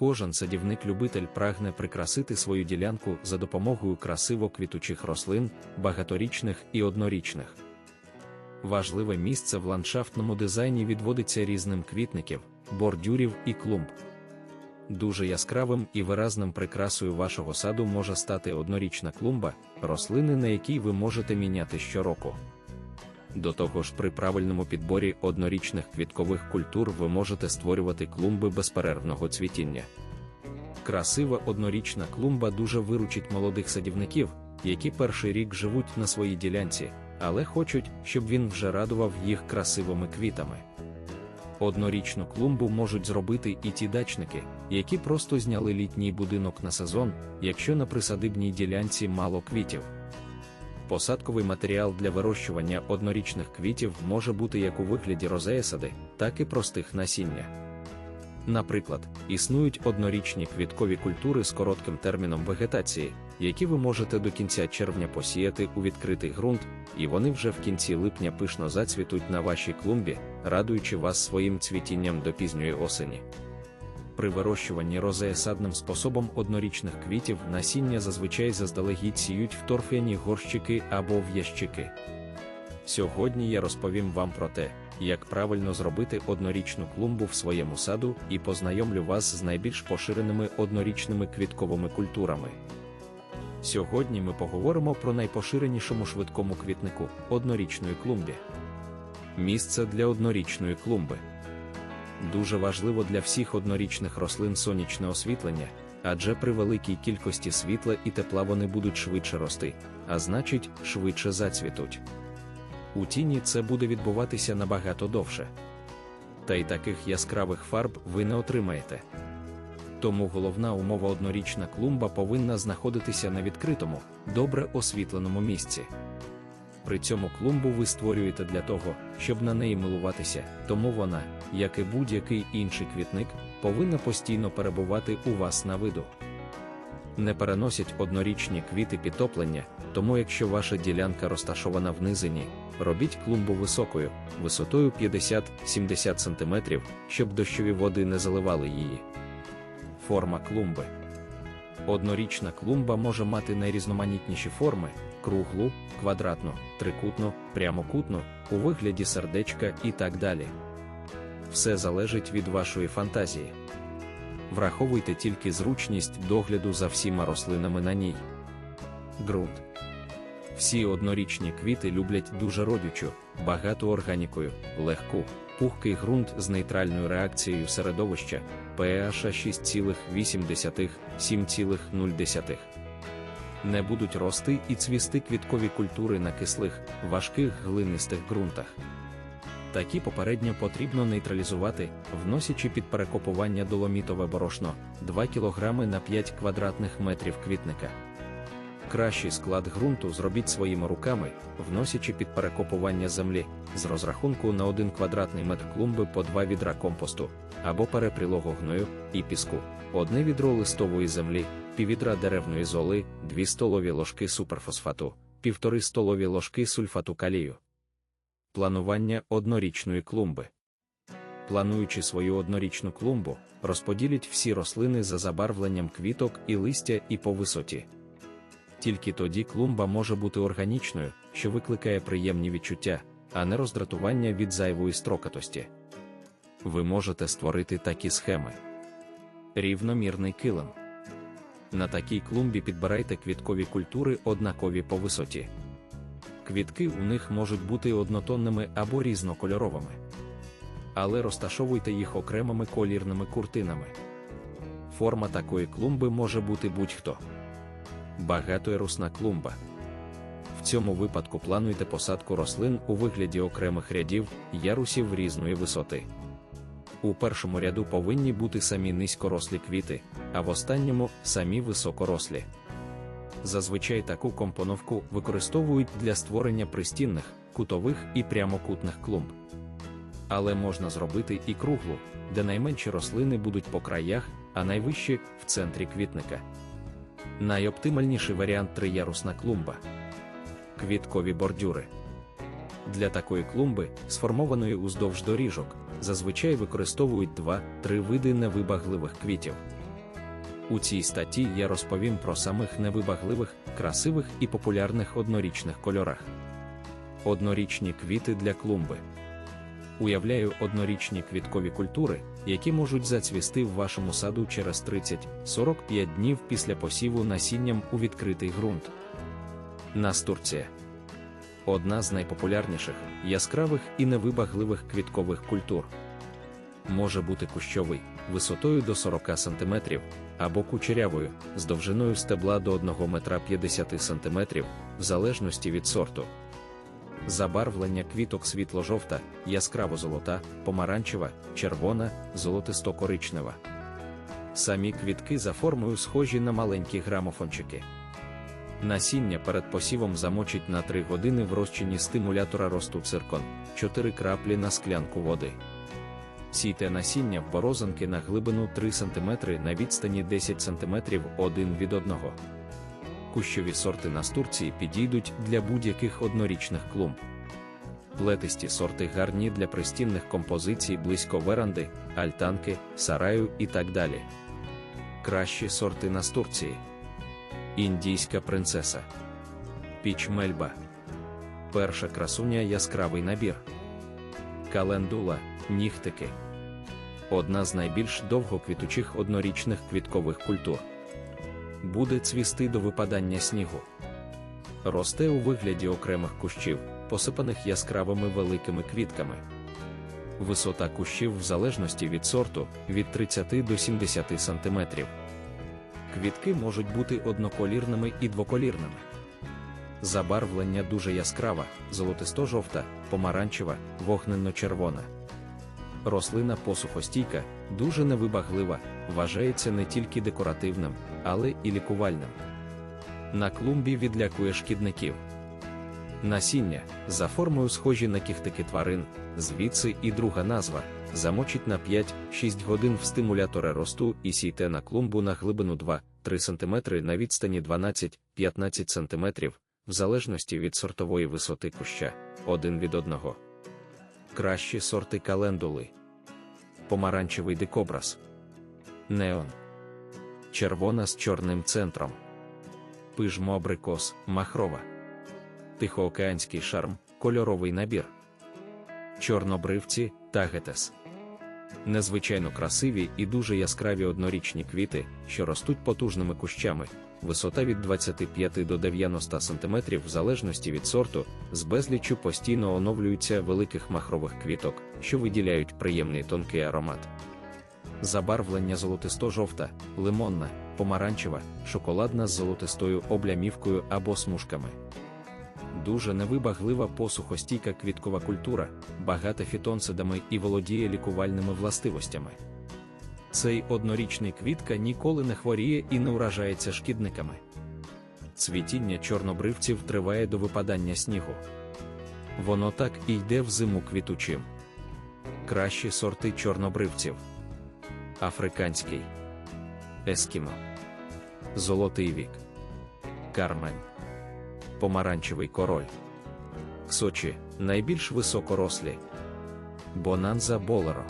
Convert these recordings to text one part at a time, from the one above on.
Кожен садівник-любитель прагне прикрасити свою ділянку за допомогою красиво квітучих рослин, багаторічних і однорічних. Важливе місце в ландшафтному дизайні відводиться різним квітників, бордюрів і клумб. Дуже яскравим і виразним прикрасою вашого саду може стати однорічна клумба, рослини, на якій ви можете міняти щороку. До того ж, при правильному підборі однорічних квіткових культур ви можете створювати клумби безперервного цвітіння. Красива однорічна клумба дуже виручить молодих садівників, які перший рік живуть на своїй ділянці, але хочуть, щоб він вже радував їх красивими квітами. Однорічну клумбу можуть зробити і ті дачники, які просто зняли літній будинок на сезон, якщо на присадибній ділянці мало квітів. Посадковий матеріал для вирощування однорічних квітів може бути як у вигляді розеясади, так і простих насіння. Наприклад, існують однорічні квіткові культури з коротким терміном вегетації, які ви можете до кінця червня посіяти у відкритий ґрунт, і вони вже в кінці липня пишно зацвітуть на вашій клумбі, радуючи вас своїм цвітінням до пізньої осені. При вирощуванні розея садним способом однорічних квітів насіння зазвичай заздалегідь сіють в торфяні горщики або в ящики. Сьогодні я розповім вам про те, як правильно зробити однорічну клумбу в своєму саду і познайомлю вас з найбільш поширеними однорічними квітковими культурами. Сьогодні ми поговоримо про найпоширенішому швидкому квітнику однорічної клумбі. Місце для однорічної клумби. Дуже важливо для всіх однорічних рослин сонячне освітлення, адже при великій кількості світла і тепла вони будуть швидше рости, а значить, швидше зацвітуть. У тіні це буде відбуватися набагато довше. Та й таких яскравих фарб ви не отримаєте. Тому головна умова однорічна клумба повинна знаходитися на відкритому, добре освітленому місці. При цьому клумбу ви створюєте для того, щоб на неї милуватися, тому вона, як і будь-який інший квітник, повинна постійно перебувати у вас на виду. Не переносять однорічні квіти підтоплення, тому якщо ваша ділянка розташована в низині, робіть клумбу високою, висотою 50-70 см, щоб дощові води не заливали її. Форма клумби. Однорічна клумба може мати найрізноманітніші форми круглу, квадратну, трикутну, прямокутну, у вигляді сердечка і так далі. Все залежить від вашої фантазії. Враховуйте тільки зручність догляду за всіма рослинами на ній. Ґрунт. Всі однорічні квіти люблять дуже родючу, багату органікою, легку, пухкий ґрунт з нейтральною реакцією середовища pH 6,8-7,0. Не будуть рости і цвісти квіткові культури на кислих, важких глинистих ґрунтах. Такі попередньо потрібно нейтралізувати, вносячи під перекопування доломітове борошно 2 кг на 5 квадратних метрів квітника. Кращий склад ґрунту зробіть своїми руками, вносячи під перекопування землі з розрахунку на 1 квадратний метр клумби по 2 відра компосту або перепрілого гною і піску, одне відро листової землі, піввідра деревної золи, 2 столові ложки суперфосфату, 1,5 столові ложки сульфату калію. Планування однорічної клумби. Плануючи свою однорічну клумбу, розподіліть всі рослини за забарвленням квіток і листя і по висоті. Тільки тоді клумба може бути органічною, що викликає приємні відчуття, а не роздратування від зайвої строкатості. Ви можете створити такі схеми. Рівномірний килим. На такій клумбі підбирайте квіткові культури однакові по висоті. Квітки у них можуть бути однотонними або різнокольоровими. Але розташовуйте їх окремими колірними куртинами. Форма такої клумби може бути будь-хто. Багатоярусна клумба. В цьому випадку плануйте посадку рослин у вигляді окремих рядів, ярусів різної висоти. У першому ряду повинні бути самі низькорослі квіти, а в останньому самі високорослі. Зазвичай таку компоновку використовують для створення пристінних, кутових і прямокутних клумб. Але можна зробити і круглу, де найменші рослини будуть по краях, а найвищі в центрі квітника. Найоптимальніший варіант триярусна клумба. Квіткові бордюри. Для такої клумби, сформованої уздовж доріжок, зазвичай використовують 2-3 види невибагливих квітів. У цій статті я розповім про самих невибагливих, красивих і популярних однорічних кольорах. Однорічні квіти для клумби. Уявляю однорічні квіткові культури, які можуть зацвісти в вашому саду через 30-45 днів після посіву насінням у відкритий ґрунт. Настурція одна з найпопулярніших, яскравих і невибагливих квіткових культур. Може бути кущовий, висотою до 40 см, або кучерявою, з довжиною стебла до 1 метра 50 см, в залежності від сорту. Забарвлення квіток світло-жовта, яскраво-золота, помаранчева, червона, золотисто-коричнева. Самі квітки за формою схожі на маленькі грамофончики. Насіння перед посівом замочить на 3 години в розчині стимулятора росту циркон, 4 краплі на склянку води. Сійте насіння в борозанки на глибину 3 см на відстані 10 см один від одного. Кущові сорти настурції підійдуть для будь-яких однорічних клумб. Плетисті сорти гарні для пристінних композицій близько веранди, альтанки, сараю і так далі. Кращі сорти настурції. Індійська принцеса. Піч мельба. Перша красуня яскравий набір. Календула, нігтики. Одна з найбільш довгоквітучих однорічних квіткових культур. Буде цвісти до випадання снігу. Росте у вигляді окремих кущів, посипаних яскравими великими квітками. Висота кущів в залежності від сорту від 30 до 70 см. Квітки можуть бути одноколірними і двоколірними. Забарвлення дуже яскрава, золотисто-жовта, помаранчева, вогненно-червона. Рослина посухостійка, дуже невибаглива, вважається не тільки декоративним, але і лікувальним. На клумбі відлякує шкідників. Насіння за формою схожі на кіхтики тварин, звідси і друга назва замочіть на 5-6 годин в стимулятори росту і сійте на клумбу на глибину 2-3 см на відстані 12-15 см, в залежності від сортової висоти куща, один від одного. Кращі сорти календули. Помаранчевий дикобраз. Неон. Червона з чорним центром. Пижмо абрикос, махрова. Тихоокеанський шарм, кольоровий набір. Чорнобривці, тагетес незвичайно красиві і дуже яскраві однорічні квіти, що ростуть потужними кущами, висота від 25 до 90 см в залежності від сорту, з безліччю постійно оновлюються великих махрових квіток, що виділяють приємний тонкий аромат. Забарвлення золотисто-жовта, лимонна, помаранчева, шоколадна з золотистою облямівкою або смужками дуже невибаглива посухостійка квіткова культура, багата фітонцидами і володіє лікувальними властивостями. Цей однорічний квітка ніколи не хворіє і не уражається шкідниками. Цвітіння чорнобривців триває до випадання снігу. Воно так і йде в зиму квітучим. Кращі сорти чорнобривців. Африканський Ескімо. Золотий вік. Кармен помаранчевий король. Сочі найбільш високорослі. Бонанза Болеро.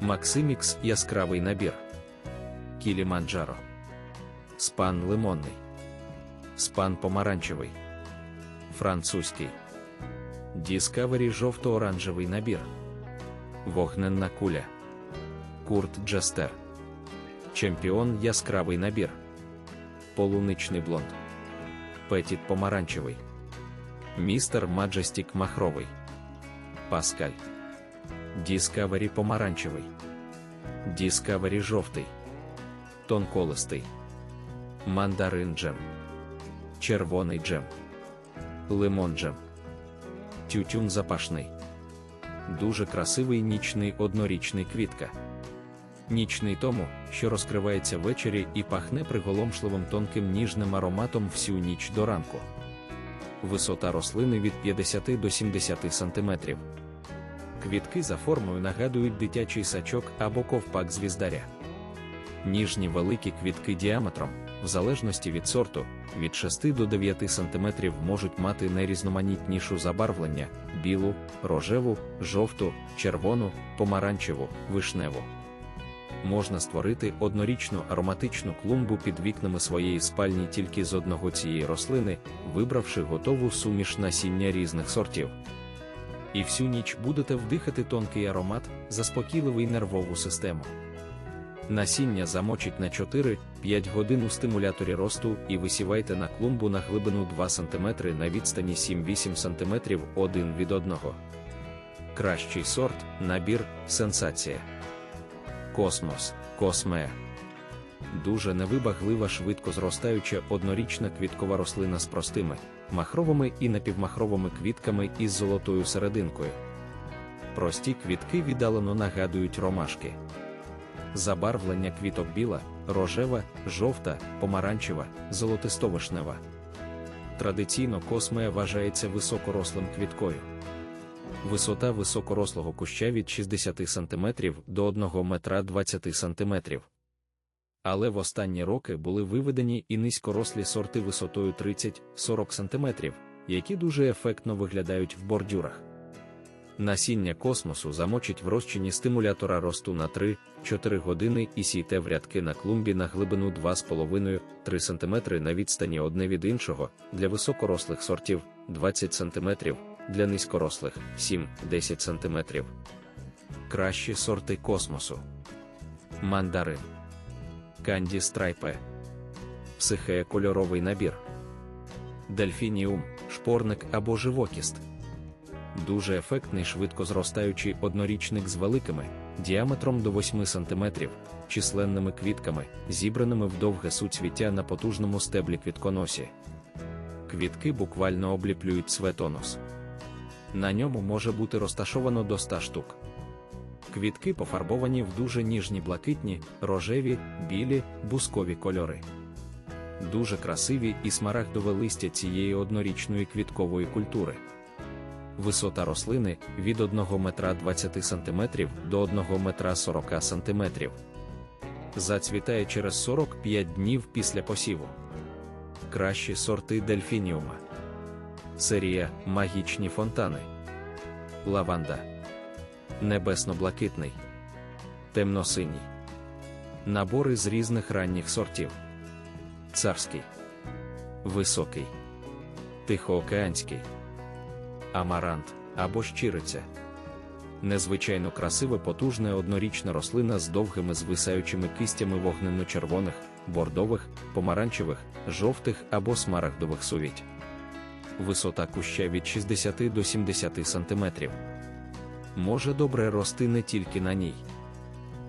Максимікс яскравий набір. Кіліманджаро. Спан лимонний. Спан помаранчевий. Французький. Діскавері жовто-оранжевий набір. Вогненна куля. Курт Джестер. Чемпіон яскравий набір. Полуничний блонд. Петіт помаранчевий, Містер Маджестік махровий, Паскаль, Діскавері помаранчевий, Діскавері жовтий, тонколистий, мандарин джем, червоний джем, лимон джем, тютюн запашний, дуже красивий нічний однорічний квітка. Нічний тому, що розкривається ввечері і пахне приголомшливим тонким ніжним ароматом всю ніч до ранку. Висота рослини від 50 до 70 см. Квітки за формою нагадують дитячий сачок або ковпак звіздаря. Ніжні великі квітки діаметром, в залежності від сорту, від 6 до 9 см можуть мати найрізноманітнішу забарвлення білу, рожеву, жовту, червону, помаранчеву, вишневу. Можна створити однорічну ароматичну клумбу під вікнами своєї спальні тільки з одного цієї рослини, вибравши готову суміш насіння різних сортів. І всю ніч будете вдихати тонкий аромат, заспокійливий нервову систему. Насіння замочіть на 4-5 годин у стимуляторі росту і висівайте на клумбу на глибину 2 см на відстані 7-8 см один від одного. Кращий сорт, набір, сенсація. Космос, косме. Дуже невибаглива швидко зростаюча однорічна квіткова рослина з простими, махровими і напівмахровими квітками із золотою серединкою. Прості квітки віддалено нагадують ромашки. Забарвлення квіток біла, рожева, жовта, помаранчева, золотисто-вишнева. Традиційно космея вважається високорослим квіткою. Висота високорослого куща від 60 см до 1 метра 20 см. Але в останні роки були виведені і низькорослі сорти висотою 30-40 см, які дуже ефектно виглядають в бордюрах. Насіння космосу замочить в розчині стимулятора росту на 3-4 години і сійте в рядки на клумбі на глибину 2,5-3 см на відстані одне від іншого, для високорослих сортів 20 см, для низькорослих 7-10 см. Кращі сорти космосу. Мандарин. Канді страйпе. Психея кольоровий набір. Дельфініум, шпорник або живокіст. Дуже ефектний швидко зростаючий однорічник з великими, діаметром до 8 см, численними квітками, зібраними в довге суцвіття на потужному стеблі квітконосі. Квітки буквально обліплюють светонос. На ньому може бути розташовано до 100 штук. Квітки пофарбовані в дуже ніжні блакитні, рожеві, білі, бускові кольори. Дуже красиві і смарагдове листя цієї однорічної квіткової культури. Висота рослини від 1 метра 20 см до 1 метра 40 см. Зацвітає через 45 днів після посіву. Кращі сорти дельфініума. Серія Магічні фонтани. Лаванда. Небесно-блакитний. Темно-синій. Набори з різних ранніх сортів. Царський. Високий. Тихоокеанський. Амарант або щириця. Незвичайно красива потужна однорічна рослина з довгими звисаючими кистями вогненно-червоних, бордових, помаранчевих, жовтих або смарагдових сувіть. Висота куща від 60 до 70 см. Може добре рости не тільки на ній.